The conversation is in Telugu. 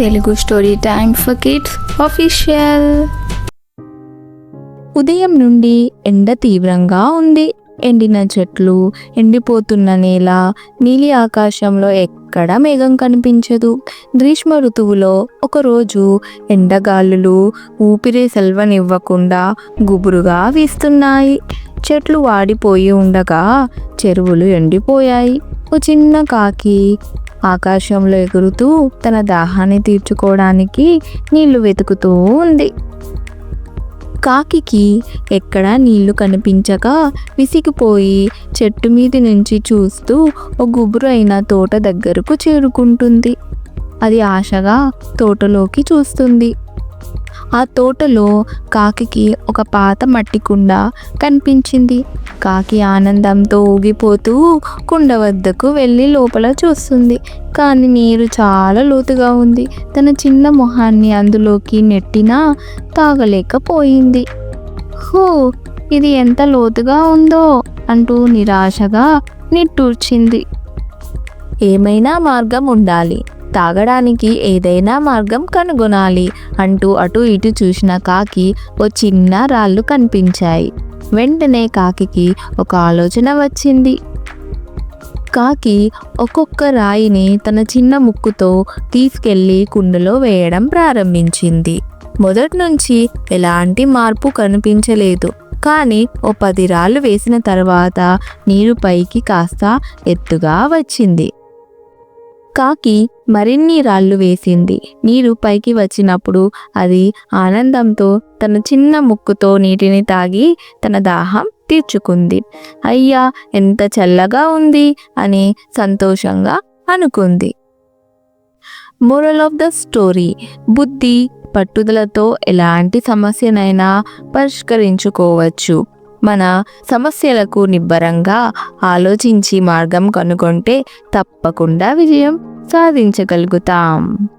Telugu story time for kids official. ఉదయం నుండి ఎండ తీవ్రంగా ఉంది. ఎండిన చెట్లు ఎండిపోతున్న నేల నీలి ఆకాశంలో ఎక్కడ మేఘం కనిపించదు. గ్రీష్మ ఋతువులో ఒకరోజు ఎండగాలులు ఊపిరి సెల్వనివ్వకుండా గుబురుగా వీస్తున్నాయి. చెట్లు వాడిపోయి ఉండగా చెరువులు ఎండిపోయాయి. ఒక చిన్న కాకి ఆకాశంలో ఎగురుతూ తన దాహాన్ని తీర్చుకోవడానికి నీళ్ళు వెతుకుతూ ఉంది. కాకికి ఎక్కడా నీళ్ళు కనిపించక విసిగిపోయి చెట్టు మీద నుంచి చూస్తూ ఒక గుబురైన తోట దగ్గరకు చేరుకుంటుంది. అది ఆశగా తోటలోకి చూస్తుంది. ఆ తోటలో కాకి ఒక పాత మట్టి కుండ కనిపించింది. కాకి ఆనందంతో ఊగిపోతూ కుండ వద్దకు వెళ్ళి లోపల చూస్తుంది. కానీ నీరు చాలా లోతుగా ఉంది. తన చిన్న మొహాన్ని అందులోకి నెట్టినా తాగలేకపోయింది. హో ఇది ఎంత లోతుగా ఉందో అంటూ నిరాశగా నిట్టూర్చింది. ఏమైనా మార్గం ఉండాలి. తాగడానికి ఏదైనా మార్గం కనుగొనాలి అంటూ అటు ఇటు చూసిన కాకి ఓ చిన్న రాళ్ళు కనిపించాయి. వెంటనే కాకికి ఒక ఆలోచన వచ్చింది. కాకి ఒక్కొక్క రాయిని తన చిన్న ముక్కుతో తీసుకెళ్ళి కుండలో వేయడం ప్రారంభించింది. మొదటి నుంచి ఎలాంటి మార్పు కనిపించలేదు. కానీ ఓ పది రాళ్ళు వేసిన తర్వాత నీరు పైకి కాస్త ఎత్తుగా వచ్చింది. కాకి మరిన్ని రాళ్ళు వేసింది. నీరు పైకి వచ్చినప్పుడు అది ఆనందంతో తన చిన్న ముక్కుతో నీటిని తాగి తన దాహం తీర్చుకుంది. అయ్యా ఎంత చల్లగా ఉంది అని సంతోషంగా అనుకుంది. మోరల్ ఆఫ్ ద స్టోరీ బుద్ధి పట్టుదలతో ఎలాంటి సమస్యనైనా పరిష్కరించుకోవచ్చు. మన సమస్యలకు నిబ్బరంగా ఆలోచించి మార్గం కనుగొంటే తప్పకుండా విజయం సాధించగలుగుతాం.